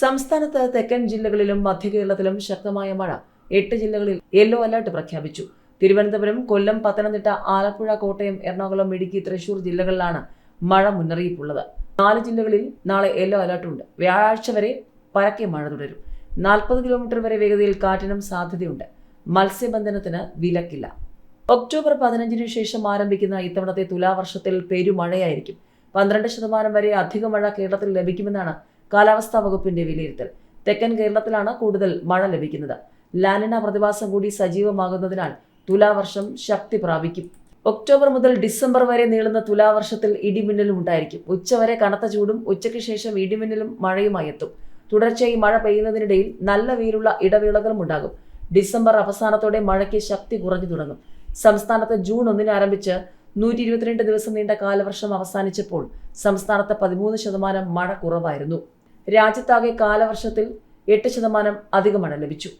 സംസ്ഥാനത്ത് തെക്കൻ ജില്ലകളിലും മധ്യകേരളത്തിലും ശക്തമായ മഴ എട്ട് ജില്ലകളിൽ യെല്ലോ അലർട്ട് പ്രഖ്യാപിച്ചു. തിരുവനന്തപുരം കൊല്ലം പത്തനംതിട്ട ആലപ്പുഴ കോട്ടയം എറണാകുളം ഇടുക്കി തൃശൂർ ജില്ലകളിലാണ് മഴ മുന്നറിയിപ്പുള്ളത്. നാല് ജില്ലകളിൽ നാളെ യെല്ലോ അലർട്ടുണ്ട് വ്യാഴാഴ്ച വരെ പരക്കെ മഴ തുടരും. നാൽപ്പത് കിലോമീറ്റർ വരെ വേഗതയിൽ കാറ്റിനും സാധ്യതയുണ്ട്. മത്സ്യബന്ധനത്തിന് വിലക്കില്ല. ഒക്ടോബർ പതിനഞ്ചിന് ശേഷം ആരംഭിക്കുന്ന ഇത്തവണത്തെ തുലാവർഷത്തിൽ പെരുമഴയായിരിക്കും. പന്ത്രണ്ട് ശതമാനം വരെ അധിക മഴ കേരളത്തിൽ ലഭിക്കുമെന്നാണ് കാലാവസ്ഥാ വകുപ്പിന്റെ വിലയിരുത്തൽ. തെക്കൻ കേരളത്തിലാണ് കൂടുതൽ മഴ ലഭിക്കുന്നത്. ലാനിന പ്രതിഭാസം കൂടി സജീവമാകുന്നതിനാൽ തുലാവർഷം ശക്തി പ്രാപിക്കും. ഒക്ടോബർ മുതൽ ഡിസംബർ വരെ നീളുന്ന തുലാവർഷത്തിൽ ഇടിമിന്നലും ഉണ്ടായിരിക്കും. ഉച്ചവരെ കനത്ത ചൂടും ഉച്ചയ്ക്ക് ശേഷം ഇടിമിന്നലും മഴയുമായി എത്തും. തുടർച്ചയായി മഴ പെയ്യുന്നതിനിടയിൽ നല്ല വെയിലുള്ള ഇടവേളകളും ഉണ്ടാകും. ഡിസംബർ അവസാനത്തോടെ മഴയ്ക്ക് ശക്തി കുറഞ്ഞു തുടങ്ങും. സംസ്ഥാനത്ത് ജൂൺ ഒന്നിന് ആരംഭിച്ച് നൂറ്റി ഇരുപത്തിരണ്ട് ദിവസം നീണ്ട കാലവർഷം അവസാനിച്ചപ്പോൾ സംസ്ഥാനത്ത് പതിമൂന്ന് ശതമാനം മഴ കുറവായിരുന്നു. രാജ്യത്താകെ കാലവർഷത്തിൽ എട്ട് ശതമാനം അധികമാണ് ലഭിച്ചു